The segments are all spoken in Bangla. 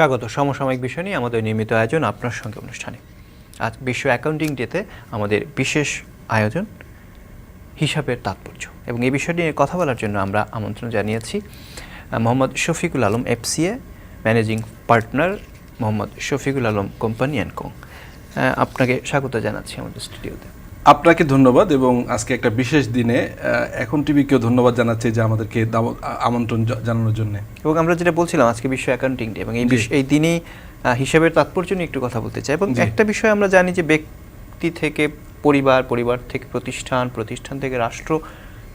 স্বাগত। সমসাময়িক বিষয় নিয়ে আমাদের নিয়মিত আয়োজন আপনার সঙ্গে অনুষ্ঠানে। আজ বিশ্ব অ্যাকাউন্টিং ডেতে আমাদের বিশেষ আয়োজন হিসাবের তাৎপর্য। এবং এই বিষয় নিয়ে কথা বলার জন্য আমরা আমন্ত্রণ জানিয়েছি Mohammad Shafiqul Alam FCA, managing partner Mohammad Shafiqul Alam company and co. আপনাকে স্বাগত জানাচ্ছি আমাদের স্টুডিওতে। আপনাকে ধন্যবাদ এবং আজকে একটা বিশেষ দিনে এখন টিভিকেও ধন্যবাদ জানাচ্ছি যে আমাদেরকে আমন্ত্রণ জানানোর জন্য। এবং আমরা যেটা বলছিলাম আজকে বিশ্ব অ্যাকাউন্টিং ডে এবং এই দিনেই হিসাবের তাৎপর্য নিয়ে একটু কথা বলতে চাই এবং একটা বিষয় আমরা জানি যে ব্যক্তি থেকে পরিবার পরিবার থেকে প্রতিষ্ঠান প্রতিষ্ঠান থেকে রাষ্ট্র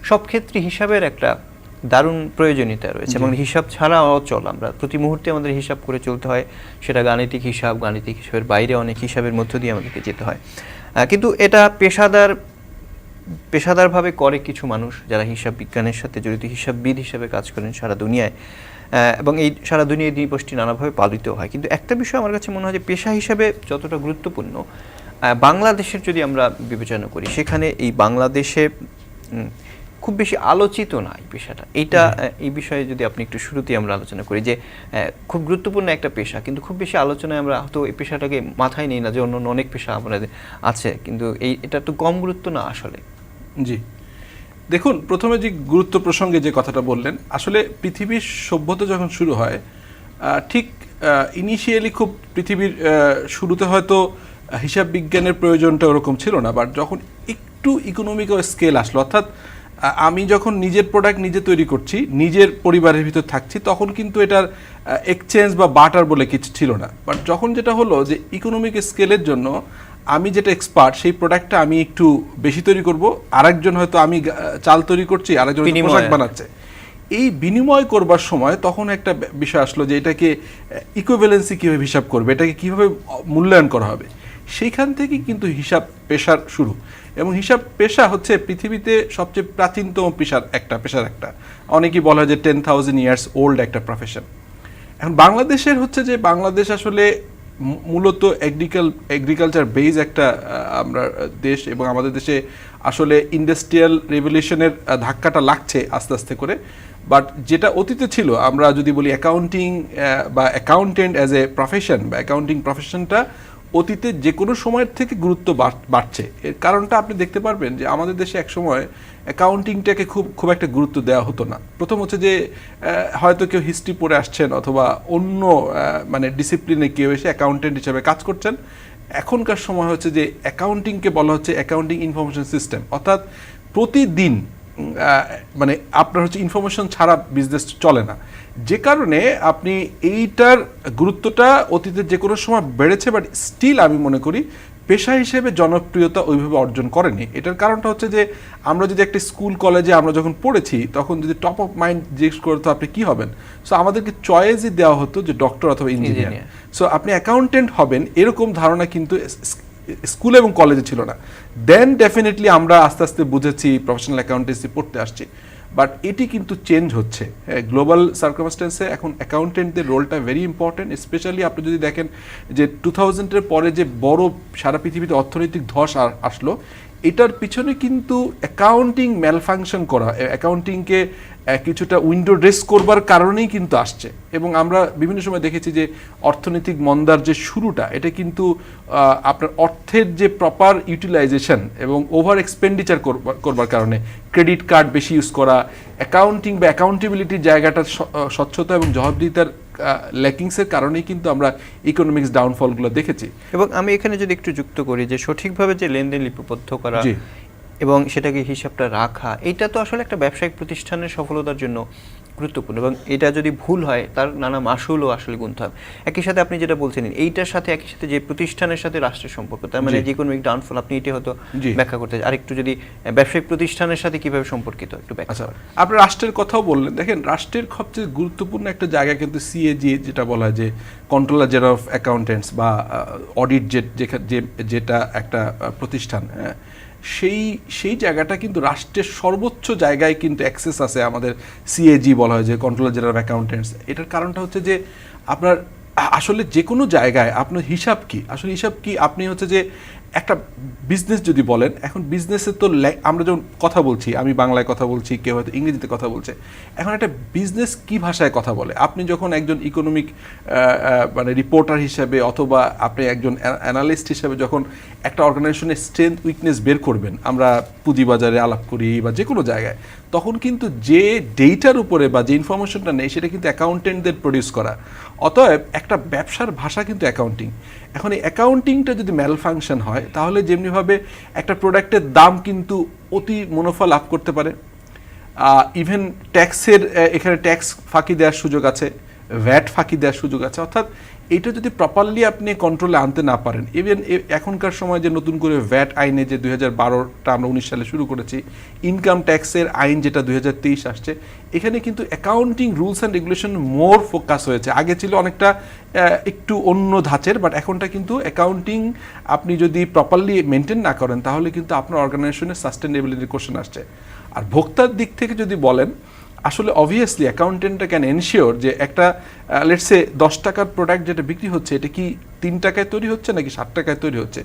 সব ক্ষেত্রে হিসাবের একটা দারুণ প্রয়োজনীয়তা রয়েছে এবং হিসাব ছাড়া অচল আমরা প্রতি মুহূর্তে আমাদের হিসাব করে চলতে হয় সেটা গাণিতিক হিসাব গাণিতিক হিসাবের বাইরে অনেক হিসাবের মধ্য দিয়ে আমাদেরকে যেতে হয়। কিন্তু এটা পেশাদার, পেশাদারভাবে করে কিছু মানুষ যারা হিসাব বিজ্ঞানের সাথে জড়িত, হিসাববিদ হিসাবে কাজ করেন সারা দুনিয়ায়। এবং এই সারা দুনিয়ায় দিবসটি নানাভাবে পালিত হয়। কিন্তু একটা বিষয় আমার কাছে মনে হয় যে পেশা হিসাবে যতটা গুরুত্বপূর্ণ বাংলাদেশের যদি আমরা বিবেচনা করি, সেখানে এই বাংলাদেশে খুব বেশি আলোচিত না এই পেশাটা। এটা এই বিষয়ে যদি আপনি একটু শুরুতেই আমরা আলোচনা করি যে খুব গুরুত্বপূর্ণ একটা পেশা কিন্তু খুব বেশি আলোচনায় আমরা হয়তো এই পেশাটাকে মাথায় নেই না যে অন্য অনেক পেশা আমাদের আছে কিন্তু এই এটা তো কম গুরুত্ব না আসলে। জি। দেখুন প্রথমে যে গুরুত্ব প্রসঙ্গে যে কথাটা বললেন আসলে পৃথিবীর সভ্যতা যখন শুরু হয় ঠিক ইনিশিয়ালি খুব পৃথিবীর শুরুতে হয়তো হিসাব বিজ্ঞানের প্রয়োজনটা ওরকম ছিল না বাট যখন একটু ইকোনমিক স্কেল আসলো অর্থাৎ আমি যখন নিজের প্রোডাক্ট নিজে তৈরি করছি নিজের পরিবারের ভিতর থাকছি তখন কিন্তু এটার এক্সচেঞ্জ বা বাটার বলে কিছু ছিল না। বাট যখন যেটা হলো যে ইকোনমিক স্কেলের জন্য আমি যেটা এক্সপার্ট সেই প্রোডাক্টটা আমি একটু বেশি তৈরি করব আরেকজন হয়তো আমি চাল তৈরি করছি আরেকজন। পোশাক বানাচ্ছে। এই বিনিময় করবার সময় তখন একটা বিষয় আসলো যে এটাকে ইকুইভ্যালেন্সি কীভাবে হিসাব করবে এটাকে কীভাবে মূল্যায়ন করা হবে। সেইখান থেকে কিন্তু হিসাব পেশার শুরু। এবং হিসাব পেশা হচ্ছে পৃথিবীতে সবচেয়ে প্রাচীনতম পেশার একটা পেশার একটা। অনেকেই বলা হয় যে টেন থাউজেন্ড ইয়ার্স ওল্ড একটা প্রফেশন এখন বাংলাদেশের হচ্ছে যে বাংলাদেশ আসলে মূলত এগ্রিকাল এগ্রিকালচার বেজ একটা আমরা দেশ এবং আমাদের দেশে আসলে ইন্ডাস্ট্রিয়াল রেভলিউশনের ধাক্কাটা লাগছে আস্তে আস্তে করে। বাট যেটা অতীতে ছিল, আমরা যদি বলি অ্যাকাউন্টিং বা অ্যাকাউন্টেন্ট অ্যাজ এ প্রফেশন বা অ্যাকাউন্টিং প্রফেশনটা অতীতে যে কোনো সময়ের থেকে গুরুত্ব বাড়- বাড়ছে। এর কারণটা আপনি দেখতে পারবেন যে আমাদের দেশে এক সময় অ্যাকাউন্টিংটাকে খুব খুব একটা গুরুত্ব দেওয়া হতো না। প্রথম হচ্ছে যে হয়তো কেউ হিস্ট্রি পড়ে আসছেন অথবা অন্য মানে ডিসিপ্লিনে কেউ এসে অ্যাকাউন্টেন্ট হিসেবে কাজ করছেন। এখনকার সময় হচ্ছে যে অ্যাকাউন্টিংকে বলা হচ্ছে অ্যাকাউন্টিং ইনফরমেশন সিস্টেম অর্থাৎ প্রতিদিন মানে আপনার হচ্ছে ইনফরমেশন ছাড়া বিজনেস চলে না। যে কারণে আপনি এইটার গুরুত্বটা অতীতে যে কোনো সময় বেড়েছে বাট স্টিল আমি মনে করি পেশা হিসেবে জনপ্রিয়তা ওইভাবে অর্জন করেনি। এটার কারণটা হচ্ছে যে আমরা যদি একটা স্কুল কলেজে আমরা যখন পড়েছি তখন যদি টপ অফ মাইন্ড জিজ্ঞেস করতো আপনি কি হবেন? সো আমাদেরকে চয়েসই দেওয়া হতো যে ডক্টর অথবা ইঞ্জিনিয়ার সো আপনি অ্যাকাউন্টেন্ট হবেন এরকম ধারণা কিন্তু স্কুল এবং কলেজে ছিল না। দেন ডেফিনেটলি আমরা আস্তে আস্তে বুঝেছি প্রফেশনাল অ্যাকাউন্টেন্সি পড়তে আসছি। বাট এটি কিন্তু চেঞ্জ হচ্ছে। হ্যাঁ গ্লোবাল সার্কামস্টেন্সে এখন অ্যাকাউন্টেন্টদের রোলটা ভেরি ইম্পর্টেন্ট স্পেশালি আপনি যদি দেখেন যে টু থাউজেন্ডের পরে যে বড় সারা পৃথিবীতে অর্থনৈতিক ধস আসলো এটার পিছনে কিন্তু অ্যাকাউন্টিং ম্যালফাংশন করা অ্যাকাউন্টিংকে কিছুটা উইন্ডো ড্রেস করবার কারণেই কিন্তু আসছে। এবং আমরা বিভিন্ন সময় দেখেছি যে অর্থনৈতিক মন্দার যে শুরুটা, এটা কিন্তু আপনার অর্থের যে প্রপার ইউটিলাইজেশন এবং ওভার এক্সপেন্ডিচার করবার কারণে ক্রেডিট কার্ড বেশি ইউজ করা অ্যাকাউন্টিং বা অ্যাকাউন্টেবিলিটির জায়গাটা স্বচ্ছতা এবং জবাবদিহিতার ল্যাকিংসের কারণেই কিন্তু আমরা ইকোনমিক্স ডাউনফলগুলো দেখেছি। এবং আমি এখানে যদি একটু যুক্ত করি যে সঠিকভাবে যে লেনদেন লিপিবদ্ধ করা এবং সেটাকে হিসাবটা রাখা এটা তো আসলে একটা ব্যবসায়িক প্রতিষ্ঠানের সফলতার জন্য গুরুত্বপূর্ণ এবং এটা যদি ভুল হয় তার নানা মাসুলও আসলে গুনতে হবে। একই সাথে আপনি যেটা বলছেন এইটার সাথে একই সাথে যে প্রতিষ্ঠানের সাথে রাষ্ট্রের সম্পর্ক তার মানে। যে কোনো ডাউনফল আপনি এটা হয়তো ব্যাখ্যা করতে আর একটু যদি ব্যবসায়িক প্রতিষ্ঠানের সাথে কীভাবে সম্পর্কিত একটু ব্যাখ্যা আচ্ছা আপনি রাষ্ট্রের কথাও বললেন। দেখেন রাষ্ট্রের সবচেয়ে গুরুত্বপূর্ণ একটা জায়গা কিন্তু সিএজি যেটা বলা হয় যে কন্ট্রোলার জেনারেল অফ অ্যাকাউন্টেন্টস বা অডিট যে- যেটা একটা প্রতিষ্ঠান হ্যাঁ, সেই সেই জায়গাটা কিন্তু রাষ্ট্রের সর্বোচ্চ জায়গায় কিন্তু অ্যাক্সেস আছে আমাদের সিএজি বলা হয়, যে কন্ট্রোলার জেনারেল অ্যাকাউন্টেন্টস এটার কারণটা হচ্ছে যে আপনার, আসলে যে কোনো জায়গায় আপনার হিসাব কি? আসলে হিসাব কি? আপনি হচ্ছে যে একটা বিজনেস যদি বলেন, এখন বিজনেসে তো আমরা যখন কথা বলছি, আমি বাংলায় কথা বলছি, কেউ হয়তো ইংরেজিতে কথা বলছে, এখন একটা বিজনেস কি ভাষায় কথা বলে? আপনি যখন একজন ইকোনমিক মানে রিপোর্টার হিসেবে অথবা আপনি একজন অ্যানালিস্ট হিসেবে যখন একটা অর্গানাইজেশনের স্ট্রেংথ উইকনেস বের করবেন, আমরা পুঁজিবাজারে আলাপ করি বা যে কোনো জায়গায়, তখন কিন্তু যে ডেটার উপরে বা যে ইনফরমেশনটা নেই, সেটা কিন্তু অ্যাকাউন্টেন্টদের প্রডিউস করা। অতএব একটা ব্যবসার ভাষা কিন্তু অ্যাকাউন্টিং এখন এই অ্যাকাউন্টিংটা যদি ম্যাল ফাংশন হয়, তাহলে যেমনিভাবে একটা প্রোডাক্টের দাম কিন্তু অতি মুনাফা লাভ করতে পারে। ইভেন ট্যাক্সের এখানে ট্যাক্স ফাঁকি দেওয়ার সুযোগ আছে ভ্যাট ফাঁকি দেওয়ার সুযোগ আছে। অর্থাৎ এটা যদি প্রপারলি আপনি কন্ট্রোলে আনতে না পারেন ইভেন এখনকার সময় যে নতুন করে ভ্যাট আইনে যে দুই হাজার বারোটা আমরা উনিশ সালে শুরু করেছি ইনকাম ট্যাক্সের আইন যেটা দুই হাজার তেইশ আসছে, এখানে কিন্তু accounting rules and regulation more focus হয়েছে। আগে ছিল অনেকটা একটু অন্য ধাঁচের বাট এখনটা কিন্তু অ্যাকাউন্টিং আপনি যদি প্রপারলি মেনটেন না করেন, তাহলে কিন্তু আপনার অর্গানাইজেশনের সাস্টেনেবিলিটির কোশ্চেন আসছে। আর ভোক্তার দিক থেকে যদি বলেন আসলে অবভিয়াসলি অ্যাকাউন্টেন্টটা ক্যান এনশিওর যে একটা লেটসে দশ টাকার প্রোডাক্ট যেটা বিক্রি হচ্ছে, এটা কি তিন টাকায় তৈরি হচ্ছে নাকি ষাট টাকায় তৈরি হচ্ছে?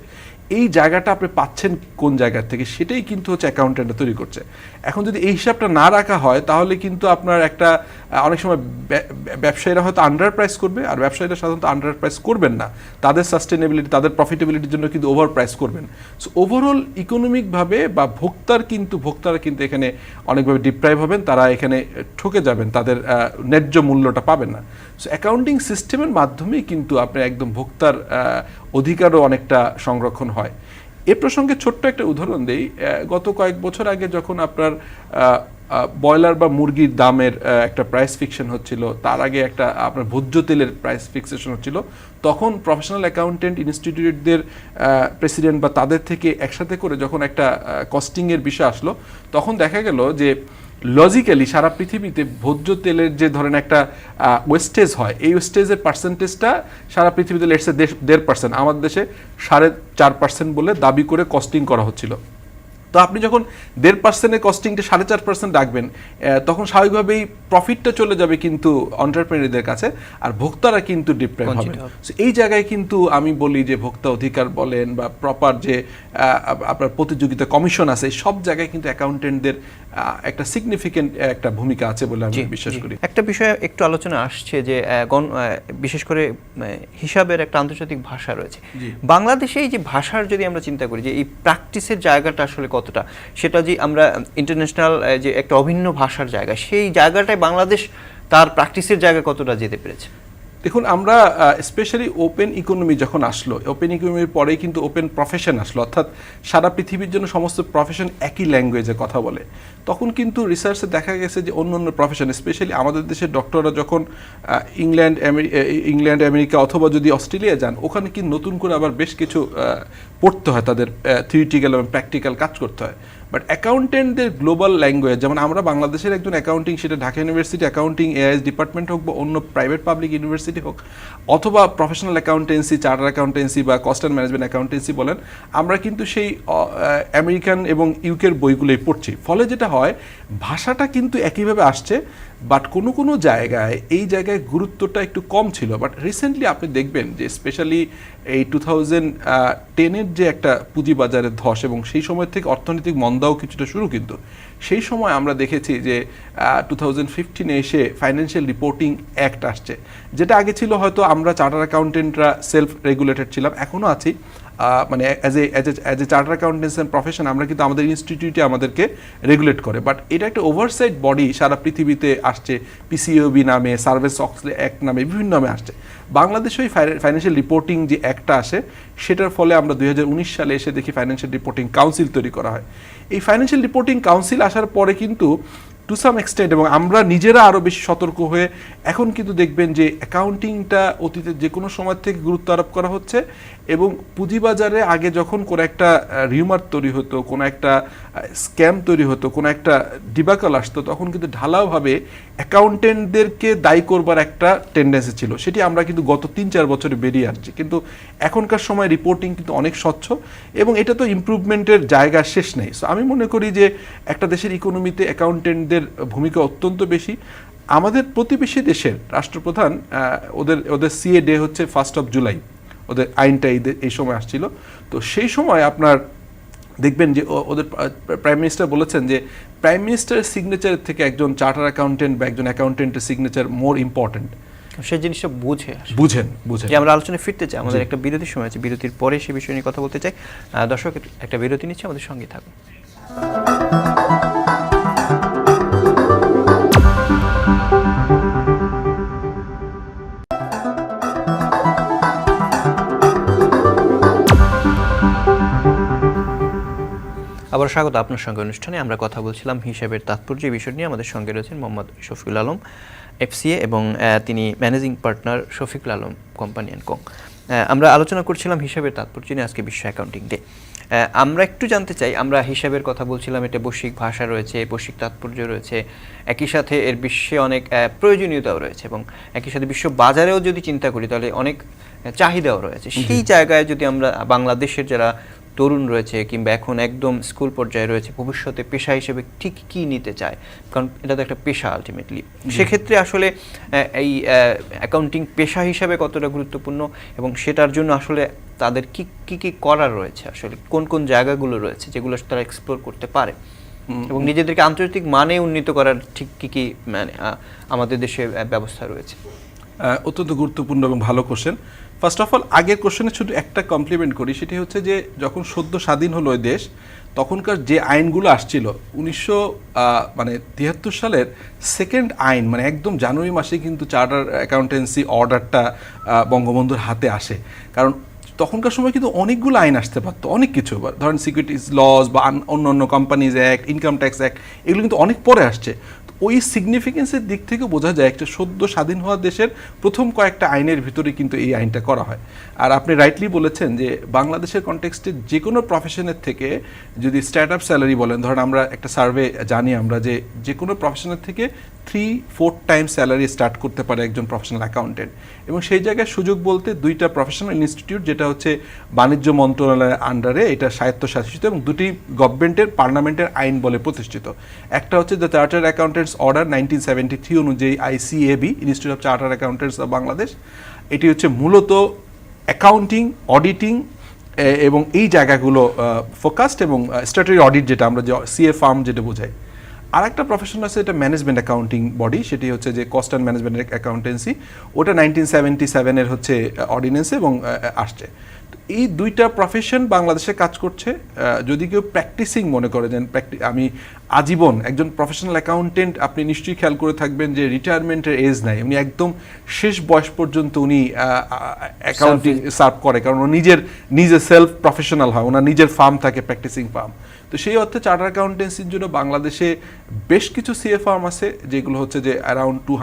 এই জায়গাটা আপনি পাচ্ছেন কোন জায়গা থেকে? সেটাই কিন্তু হচ্ছে অ্যাকাউন্টেন্টটা তৈরি করছে। এখন যদি এই হিসাবটা না রাখা হয়, তাহলে কিন্তু আপনার একটা অনেক সময় ব্য- ব্য- ব্যবসায়ীরা হয়তো আন্ডার প্রাইস করবে, আর ব্যবসায়ীরা সাধারণত আন্ডার প্রাইস করবেন না। তাদের সাস্টেনেবিলিটি তাদের প্রফিটেবিলিটির জন্য কিন্তু ওভার প্রাইস করবেন। সো ওভারঅল ইকোনমিকভাবে বা ভোক্তার কিন্তু, ভোক্তারা কিন্তু এখানে অনেকভাবে ডিপ্রাইভ হবেন, তারা এখানে ঠকে যাবেন, তাদের ন্যায্য মূল্যটা পাবেন না। সো অ্যাকাউন্টিং সিস্টেমের মাধ্যমেই কিন্তু আপনি একদম ভোক্তার অধিকারও অনেকটা সংরক্ষণ হয়। এ প্রসঙ্গে ছোট্ট একটা উদাহরণ দেই। গত কয়েক বছর আগে যখন আপনার ব্রয়লার বা মুরগির দামের একটা প্রাইস ফিকশন হচ্ছিল, তার আগে একটা আপনার ভোজ্য তেলের প্রাইস ফিক্সেশন হচ্ছিল, তখন প্রফেশনাল অ্যাকাউন্টেন্ট ইনস্টিটিউটদের প্রেসিডেন্ট বা তাদের থেকে একসাথে করে যখন একটা কস্টিংয়ের বিষয় আসলো, তখন দেখা গেল যে লজিক্যালি সারা পৃথিবীতে ভোজ্য তেলের যে ধরেন একটা ওয়েস্টেজ হয়, এই ওয়েস্টেজের পার্সেন্টেজটা সারা পৃথিবীতে লেটসে দেড় পার্সেন্ট আমাদের দেশে সাড়ে চার পার্সেন্ট বলে দাবি করে কস্টিং করা হচ্ছিল। তো আপনি যখন দেড় পার্সেন্টের কস্টিংটা সাড়ে চার পার্সেন্ট রাখবেন তখন স্বাভাবিকভাবেই প্রফিটটা চলে যাবে কিন্তু অন্টারপ্রেনারদের কাছে আর ভোক্তারা কিন্তু ডিপ্রাইভ হবে। বঞ্চিত এই জায়গায় কিন্তু আমি বলি যে ভোক্তা অধিকার বলেন বা প্রপার যে আপনার প্রতিযোগিতা কমিশন আছে সব জায়গায় কিন্তু অ্যাকাউন্টেন্টদের একটা সিগনিফিকেন্ট একটা ভূমিকা আছে বলে আমি বিশ্বাস করি। একটা বিষয়ে একটু আলোচনা আসছে যে বিশেষ করে হিসাবের একটা আন্তর্জাতিক ভাষা রয়েছে। বাংলাদেশে এই যে ভাষার যদি আমরা চিন্তা করি যে এই প্র্যাকটিসের জায়গাটা আসলে কতটা? সেটা যে আমরা ইন্টারন্যাশনাল যে একটা অভিন্ন ভাষার জায়গা, সেই জায়গাটায় বাংলাদেশ তার প্র্যাকটিসের জায়গা কতটা যেতে পেরেছে? দেখুন, আমরা স্পেশালি ওপেন ইকোনমি যখন আসলো ওপেন ইকোনমির পরেই কিন্তু ওপেন প্রফেশন আসলো, অর্থাৎ সারা পৃথিবীর জন্য সমস্ত প্রফেশন একই ল্যাঙ্গুয়েজে কথা বলে, তখন কিন্তু রিসার্চে দেখা গেছে যে অন্য অন্য প্রফেশন স্পেশালি আমাদের দেশের ডক্টররা যখন ইংল্যান্ড ইংল্যান্ড আমেরিকা অথবা যদি অস্ট্রেলিয়া যান, ওখানে কি নতুন করে আবার বেশ কিছু পড়তে হয়, তাদের থিওরিটিক্যাল এবং প্র্যাকটিক্যাল কাজ করতে হয়। বাট অ্যাকাউন্টেন্টদের গ্লোবাল ল্যাঙ্গুয়েজ যেমন আমরা বাংলাদেশের একজন অ্যাকাউন্টিং সেটা Dhaka university accounting AIS department হোক বা অন্য প্রাইভেট পাবলিক ইউনিভার্সিটি হোক, অথবা প্রফেশনাল অ্যাকাউন্টেন্সি চার্টার অ্যাকাউন্টেন্সি বা কস্ট অ্যান্ড ম্যানেজমেন্ট অ্যাকাউন্টেন্সি বলেন, আমরা কিন্তু সেই আমেরিকান এবং ইউকের বইগুলোই পড়ছি। ফলে যেটা হয়, ভাষাটা কিন্তু একইভাবে আসছে বাট কোনো কোনো জায়গায় এই জায়গায় গুরুত্বটা একটু কম ছিল। বাট রিসেন্টলি আপনি দেখবেন যে স্পেশালি এই টু থাউজেন্ড টেনের যে একটা পুঁজিবাজারের ধস এবং সেই সময় থেকে অর্থনৈতিক মন্দাও কিছুটা শুরু কিন্তু। সেই সময় আমরা দেখেছি যে টু থাউজেন্ড এসে ফাইন্যান্সিয়াল রিপোর্টিং অ্যাক্ট আসছে। যেটা আগে ছিল হয়তো আমরা চার্টার অ্যাকাউন্টেন্টরা সেলফ রেগুলেটেড ছিলাম এখনও আছি। মানে as a as a as a charter accountants profession আমরা কিন্তু আমাদের ইনস্টিটিউটে আমাদেরকে রেগুলেট করে। বাট এটা একটা ওভারসাইট বডি সারা পৃথিবীতে আসছে। পিসিওবি নামে সার্ভিস অক্সলে অ্যাক্ট নামে, বিভিন্ন নামে আসছে। বাংলাদেশে ওই ফাইন্যান্সিয়াল রিপোর্টিং যে অ্যাক্টটা আসে, সেটার ফলে আমরা দুই হাজার উনিশ সালে এসে দেখি ফাইন্যান্সিয়াল রিপোর্টিং কাউন্সিল তৈরি করা হয়। এই ফাইন্যান্সিয়াল রিপোর্টিং কাউন্সিল আসার পরে কিন্তু টু সাম এক্সটেন্ট এবং আমরা নিজেরা আরও বেশি সতর্ক হয়ে এখন কিন্তু দেখবেন যে অ্যাকাউন্টিংটা অতীতে যে কোনো সময় থেকে গুরুত্ব আরোপ করা হচ্ছে, এবং পুঁজিবাজারে আগে যখন কোনো একটা রিউমার তৈরি হতো, কোনো একটা স্ক্যাম তৈরি হতো, কোনো একটা ডিবাকল আসতো, তখন কিন্তু ঢালাওভাবে অ্যাকাউন্টেন্টদেরকে দায়ী করবার একটা টেন্ডেন্সি ছিল। সেটি আমরা কিন্তু গত তিন চার বছরে বেরিয়ে আসছি। কিন্তু এখনকার সময় রিপোর্টিং কিন্তু অনেক স্বচ্ছ, এবং এটা তো ইমপ্রুভমেন্টের জায়গা শেষ নেই। সো আমি মনে করি যে একটা দেশের ইকোনমিতে অ্যাকাউন্টেন্টদের ভূমিকা অত্যন্ত বেশি। আমাদের প্রতিবেশী দেশের রাষ্ট্রপ্রধান ওদের ওদের সিএ ডে হচ্ছে ফার্স্ট অফ জুলাই ওদের আইনটা এই সময় আসছিল। তো সেই সময় আপনার দেখবেন যে ওদের প্রাইম মিনিস্টার বলেছেন যে প্রাইম মিনিস্টারের সিগনেচার থেকে একজন চার্টার অ্যাকাউন্টেন্ট বা একজন অ্যাকাউন্টেন্টের সিগনেচার মোর ইম্পর্ট্যান্ট সেই জিনিসটা বুঝে বুঝেন বুঝেন। যে আমরা আলোচনায় ফিরতে চাই। আমাদের একটা বিরতির সময় আছে। বিরতির পরে সে বিষয় নিয়ে কথা বলতে চাই। দর্শক একটা বিরতি নিচ্ছে। আমাদের সঙ্গে থাকুন। আবার স্বাগত আপনার সঙ্গে অনুষ্ঠানে। আমরা কথা বলছিলাম হিসাবের তাৎপর্য বিষয় নিয়ে। আমাদের সঙ্গে রয়েছেন মোহাম্মদ শফিকুল আলম এফসিএ এবং তিনি managing partner Shafiqul Alam company and co. আমরা আলোচনা করছিলাম হিসাবের তাৎপর্য নিয়ে আজকে বিশ্ব অ্যাকাউন্টিং ডে। আমরা একটু জানতে চাই আমরা হিসাবের কথা বলছিলাম এটা বৈশ্বিক ভাষা রয়েছে বৈশ্বিক তাৎপর্য রয়েছে। একই সাথে এর বিশ্বে অনেক প্রয়োজনীয়তাও রয়েছে এবং একই সাথে বিশ্ব বাজারেও যদি চিন্তা করি তাহলে অনেক চাহিদাও রয়েছে। সেই জায়গায় যদি আমরা বাংলাদেশের যারা তরুণ রয়েছে কিংবা এখন একদম স্কুল পর্যায়ে রয়েছে ভবিষ্যতে পেশা হিসেবে ঠিক কি নিতে চায়? কারণ এটা তো একটা পেশা আলটিমেটলি সেক্ষেত্রে আসলে এই অ্যাকাউন্টিং পেশা হিসাবে কতটা গুরুত্বপূর্ণ এবং সেটার জন্য আসলে তাদের কি কি কি করার রয়েছে? আসলে কোন কোন জায়গাগুলো রয়েছে যেগুলো তারা এক্সপ্লোর করতে পারে? এবং নিজেদেরকে আন্তর্জাতিক মানে উন্নীত করার ঠিক কি কি মানে আমাদের দেশে ব্যবস্থা রয়েছে? অত্যন্ত গুরুত্বপূর্ণ এবং ভালো কোশ্চেন ফার্স্ট অফ অল আগের কোশ্চেনে শুধু একটা কমপ্লিমেন্ট করি, সেটি হচ্ছে যে যখন সদ্য স্বাধীন হলো ওই দেশ, তখনকার যে আইনগুলো আসছিল, উনিশশো মানে তিয়াত্তর সালের সেকেন্ড আইন মানে একদম জানুয়ারি মাসে কিন্তু চার্টার অ্যাকাউন্টেন্সি অর্ডারটা বঙ্গবন্ধুর হাতে আসে। কারণ তখনকার সময় কিন্তু অনেকগুলো আইন আসতে পারতো, অনেক কিছু। ধরেন সিকিউরিটিজ লস বা অন্য অন্য companies act income tax act এগুলো কিন্তু অনেক পরে আসছে। ওই সিগনিফিকেন্সের দিক থেকে বোঝা যায় একটা সদ্য স্বাধীন হওয়া দেশের প্রথম কয়েকটা আইনের ভিতরে কিন্তু এই আইনটা করা হয়। আর আপনি রাইটলি বলেছেন যে বাংলাদেশের কনটেক্সটে যে কোনো প্রফেশনের থেকে যদি স্টার্ট আপ স্যালারি বলেন, ধরেন আমরা একটা সার্ভে জানি আমরা যে যে কোনো প্রফেশনের থেকে three four time salary start করতে পারে একজন প্রফেশনাল অ্যাকাউন্টেন্ট এবং সেই জায়গায় সুযোগ বলতে দুইটা প্রফেশনাল ইনস্টিটিউট যেটা হচ্ছে বাণিজ্য মন্ত্রণালয়ের আন্ডারে এটা স্বায়ত্তশাসিত এবং দুটি গভর্নমেন্টের পার্লামেন্টের আইন বলে প্রতিষ্ঠিত। একটা হচ্ছে the charter accountants order nineteen seventy three অনুযায়ী ICAB institute of charter accountants of Bangladesh এটি হচ্ছে মূলত অ্যাকাউন্টিং অডিটিং এবং এই জায়গাগুলো ফোকাসড এবং স্ট্যাটারি অডিট যেটা আমরা যে সিএ ফার্ম যেটা বোঝাই। আর একটা প্রফেশন আছে, এটা ম্যানেজমেন্ট অ্যাকাউন্টিং বডি সেটি হচ্ছে যে কস্ট অ্যান্ড ম্যানেজমেন্ট অ্যাকাউন্টেন্সি ওটা নাইনটিন সেভেন্টি সেভেনের হচ্ছে অর্ডিনেন্সে এবং আসছে। এই দুইটা প্রফেশন বাংলাদেশে কাজ করছে। যদি কেউ প্র্যাকটিসিং মনে করে যেন আমি আজীবন একজন প্রফেশনাল অ্যাকাউন্টেন্ট আপনি নিশ্চয়ই খেয়াল করে থাকবেন যে রিটায়ারমেন্টের এজ নাই। উনি একদম শেষ বয়স পর্যন্ত উনি অ্যাকাউন্টিং সার্ভ করে। কারণ নিজের নিজে সেলফ প্রফেশনাল হয়। ওনার নিজের ফার্ম থাকে প্র্যাকটিসিং ফার্ম তো সেই অর্থে চার্টার অ্যাকাউন্টেন্সির জন্য বাংলাদেশে বেশ কিছু সিএ ফার্ম আছে যেগুলো হচ্ছে যে অ্যারাউন্ড টু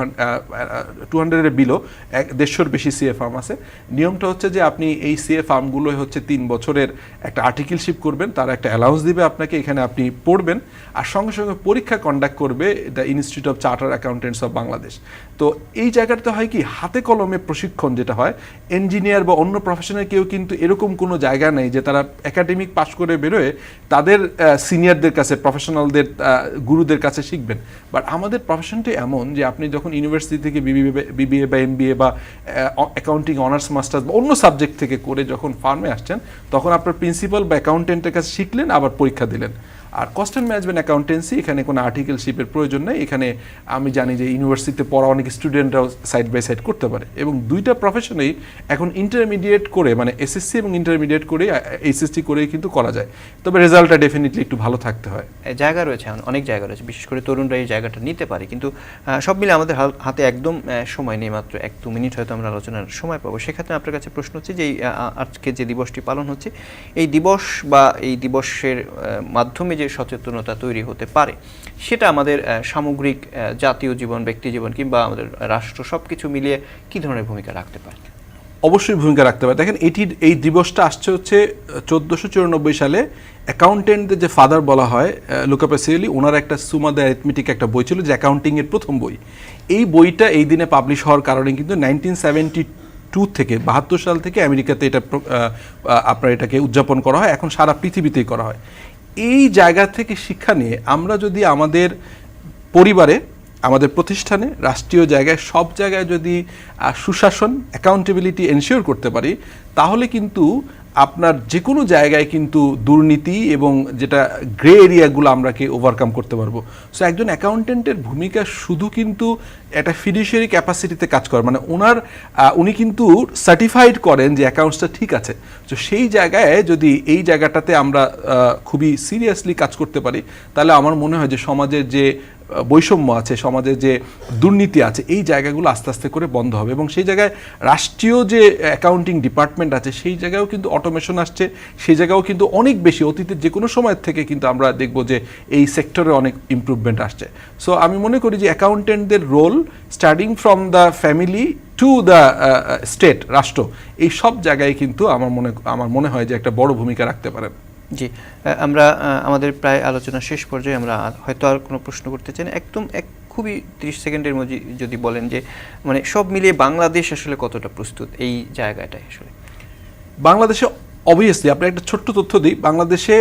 টু হান্ড্রেডের বিলো এক দেড়শোর বেশি সিএ ফার্ম আছে। নিয়মটা হচ্ছে যে আপনি এই সিএ ফার্মগুলোই হচ্ছে তিন বছরের একটা আর্টিকেলশিপ করবেন, তারা একটা অ্যালাউন্স দিবে আপনাকে, এখানে আপনি পড়বেন, আর সঙ্গে সঙ্গে পরীক্ষা কন্ডাক্ট করবে the institute of charter accountants of Bangladesh তো এই জায়গাটাতে হয় কি, হাতে কলমে প্রশিক্ষণ যেটা হয় ইঞ্জিনিয়ার বা অন্য প্রফেশনের কেউ কিন্তু এরকম কোনো জায়গা নেই যে তারা একাডেমিক পাশ করে বেরোয়, তাদের সিনিয়রদের কাছে প্রফেশনালদের গুরুদের কাছে শিখবেন। বাট আমাদের প্রফেশনটি এমন যে আপনি যখন ইউনিভার্সিটি থেকে বিবিএ বা এমবিএ বা অ্যাকাউন্টিং অনার্স মাস্টার্স বা অন্য সাবজেক্ট থেকে করে যখন ফার্মে আসছেন তখন আপনার প্রিন্সিপাল বা অ্যাকাউন্টেন্টের কাছে শিখলেন আবার পরীক্ষা দিলেন। আর কস্ট অ্যান্ড ম্যানেজমেন্ট অ্যাকাউন্টেন্সি এখানে কোনো আর্টিকেলশিপের প্রয়োজন নেই। এখানে আমি জানি যে ইউনিভার্সিটিতে পড়া অনেক স্টুডেন্টরাও সাইড বাই সাইড করতে পারে। এবং দুইটা প্রফেশনেই এখন ইন্টারমিডিয়েট করে মানে এসএসসি এবং ইন্টারমিডিয়েট করে এইচএসসি করেই কিন্তু করা যায়। তবে রেজাল্টটা ডেফিনেটলি একটু ভালো থাকতে হয়। জায়গা রয়েছে অনেক জায়গা রয়েছে। বিশেষ করে তরুণরা এই জায়গাটা নিতে পারে। কিন্তু সব মিলে আমাদের হাতে একদম সময় নেই মাত্র। এক দু মিনিট হয়তো আমরা আলোচনার সময় পাবো। সেক্ষেত্রে আপনার কাছে প্রশ্ন হচ্ছে যে আজকে যে দিবসটি পালন হচ্ছে, এই দিবস বা এই দিবসের মাধ্যমে যে সচেতনতা তৈরি হতে পারে। সেটা আমাদের সামগ্রিক জাতীয় জীবন, ব্যক্তি জীবন কিংবা আমাদের রাষ্ট্র সব কিছু মিলিয়ে কি ধরনের ভূমিকা রাখতে পারে? অবশ্যই ভূমিকা রাখতে পারে। দেখেন এটির এই দিবসটা আসছে হচ্ছে চোদ্দোশো চুরানব্বই সালে অ্যাকাউন্টেন্টদের যে ফাদার বলা হয় লুকাপাসিয়ালি ওনার একটা সুমাদা অ্যারিথমেটিক একটা বই ছিল যে অ্যাকাউন্টিংয়ের প্রথম বই। এই বইটা এই দিনে পাবলিশ হওয়ার কারণে কিন্তু নাইনটিন সেভেন্টি টু থেকে বাহাত্তর সাল থেকে আমেরিকাতে এটা আপনার এটাকে উদযাপন করা হয়। এখন সারা পৃথিবীতেই করা হয়। এই জায়গা থেকে শিক্ষা নিয়ে আমরা যদি আমাদের পরিবারে, আমাদের প্রতিষ্ঠানে, রাষ্ট্রীয় জায়গায়, সব জায়গায় যদি সুশাসন অ্যাকাউন্টেবিলিটি এনশিওর করতে পারি, তাহলে কিন্তু আপনার যে কোনো জায়গায় কিন্তু দুর্নীতি এবং যেটা গ্রে এরিয়াগুলো আমরাকে ওভারকাম করতে পারব। সো একজন অ্যাকাউন্টেন্টের ভূমিকা শুধু কিন্তু একটা ফিডিশিয়ারি ক্যাপাসিটিতে কাজ করে। মানে ওনার উনি কিন্তু সার্টিফাইড করেন যে অ্যাকাউন্টসটা ঠিক আছে। তো সেই জায়গায় যদি এই জায়গাটাতে আমরা খুবই সিরিয়াসলি কাজ করতে পারি, তাহলে আমার মনে হয় যে সমাজের যে বৈষম্য আছে সমাজের যে দুর্নীতি আছে, এই জায়গাগুলো আস্তে আস্তে করে বন্ধ হবে। এবং সেই জায়গায় রাষ্ট্রীয় যে অ্যাকাউন্টিং ডিপার্টমেন্ট আছে, সেই জায়গায়ও কিন্তু অটোমেশন আসছে, সেই জায়গাও কিন্তু অনেক বেশি। অতীতের যে কোনো সময়ের থেকে কিন্তু আমরা দেখব যে এই সেক্টরে অনেক ইমপ্রুভমেন্ট আসছে। সো আমি মনে করি যে অ্যাকাউন্টেন্টদের role starting from the family to the state রাষ্ট্র, এই সব জায়গায় কিন্তু আমার মনে আমার মনে হয় যে একটা বড় ভূমিকা রাখতে পারেন জি আমরা আমাদের প্রায় আলোচনা শেষ পর্যায়ে আমরা হয়তো আর কোনো প্রশ্ন করতে চাই একদম এক খুবই তিরিশ সেকেন্ডের মধ্যে যদি বলেন যে মানে সব মিলিয়ে বাংলাদেশ আসলে কতটা প্রস্তুত এই জায়গাটায় আসলে? বাংলাদেশে অবভিয়াসলি আপনি একটা ছোট্ট তথ্য দিই। বাংলাদেশে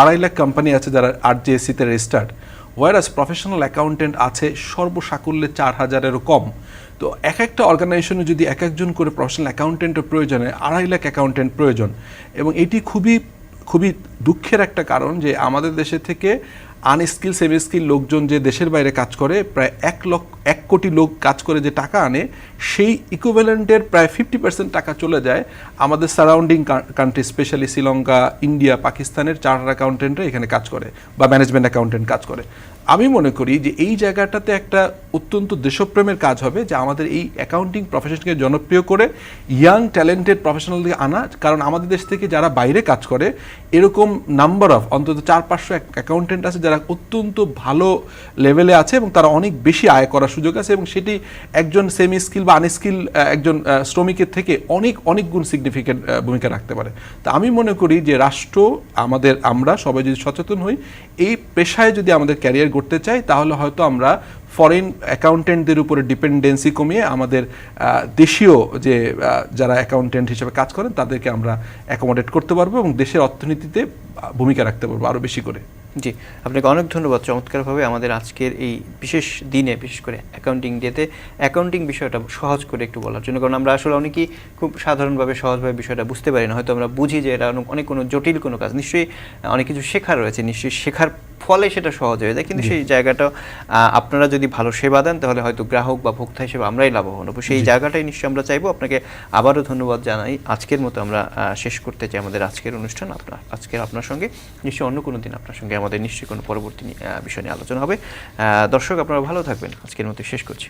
আড়াই লাখ কোম্পানি আছে যারা আর জিএসসিতে রেজিস্টার্ড ওয়ার ওয়ারাস প্রফেশনাল অ্যাকাউন্টেন্ট আছে সর্বসাকুল্যে চার হাজারেরও কম। তো এক একটা অর্গানাইজেশনে যদি এক একজন করে প্রফেশনাল অ্যাকাউন্টেন্টের প্রয়োজন আড়াই লাখ অ্যাকাউন্টেন্ট প্রয়োজন। এবং এটি খুবই খুবই দুঃখের একটা কারণ যে আমাদের দেশে থেকে আনস্কিল সেমি স্কিল লোকজন যে দেশের বাইরে কাজ করে, প্রায় এক লক্ষ, এক কোটি লোক কাজ করে যে টাকা আনে, সেই ইকুইভ্যালেন্টের প্রায় ফিফটি পার্সেন্ট টাকা চলে যায় আমাদের surrounding country specially Sri Lanka, India, পাকিস্তানের চার্টার অ্যাকাউন্টেন্টরা এখানে কাজ করে বা ম্যানেজমেন্ট অ্যাকাউন্টেন্ট কাজ করে। আমি মনে করি যে এই জায়গাটাতে একটা অত্যন্ত দেশপ্রেমের কাজ হবে যে আমাদের এই অ্যাকাউন্টিং প্রফেশনকে জনপ্রিয় করে ইয়াং ট্যালেন্টেড প্রফেশনালদের আনা, কারণ আমাদের দেশ থেকে যারা বাইরে কাজ করে, এরকম নাম্বার অফ অন্তত চার পাঁচশো অ্যাকাউন্টেন্ট আছে যারা অত্যন্ত ভালো লেভেলে আছে এবং তারা অনেক বেশি আয় করার সুযোগ আছে এবং সেটি একজন সেমি স্কিল বা আনস্কিল একজন শ্রমিকের থেকে অনেক অনেক গুণ সিগনিফিকেন্ট ভূমিকা রাখতে পারে। তা আমি মনে করি যে রাষ্ট্র, আমাদের আমরা সবাই যদি সচেতন হই, এই পেশায় যদি আমাদের ক্যারিয়ার গড়তে চাই, তাহলে হয়তো আমরা ফরেন অ্যাকাউন্টেন্টদের উপরে ডিপেন্ডেন্সি কমিয়ে আমাদের দেশীয় যে যারা অ্যাকাউন্টেন্ট হিসেবে কাজ করেন, তাদেরকে আমরা অ্যাকোমোডেট করতে পারব এবং দেশের অর্থনীতিতে ভূমিকা রাখতে পারব আরও বেশি করে। জি, আপনাকে অনেক ধন্যবাদ। চমৎকারভাবে আমাদের আজকের এই বিশেষ দিনে, বিশেষ করে অ্যাকাউন্টিং ডেতে অ্যাকাউন্টিং বিষয়টা সহজ করে একটু বলার জন্য, কারণ আমরা আসলে অনেকেই খুব সাধারণভাবে সহজভাবে বিষয়টা বুঝতে পারি না। হয়তো আমরা বুঝি যে এটা অনেক কোনো জটিল কোনো কাজ। নিশ্চয়ই অনেক কিছু শেখার রয়েছে। নিশ্চয়ই শেখার ফলে সেটা সহজ হয়ে যায়। কিন্তু সেই জায়গাটা আপনারা যদি ভালো সেবা দেন তাহলে হয়তো গ্রাহক বা ভোক্তা হিসেবে আমরাই লাভবান হব। সেই জায়গাটাই নিশ্চয়ই আমরা চাইব। আপনাকে আবারও ধন্যবাদ জানাই। আজকের মতো আমরা শেষ করতে চাই আমাদের আজকের অনুষ্ঠান। আপনার আজকের আপনার সঙ্গে নিশ্চয়ই অন্য কোনো দিন আপনার সঙ্গে আমাদের নিশ্চয়ই কোনো পরবর্তী বিষয় নিয়ে আলোচনা হবে। দর্শক আপনারা ভালো থাকবেন। আজকের মতো শেষ করছি।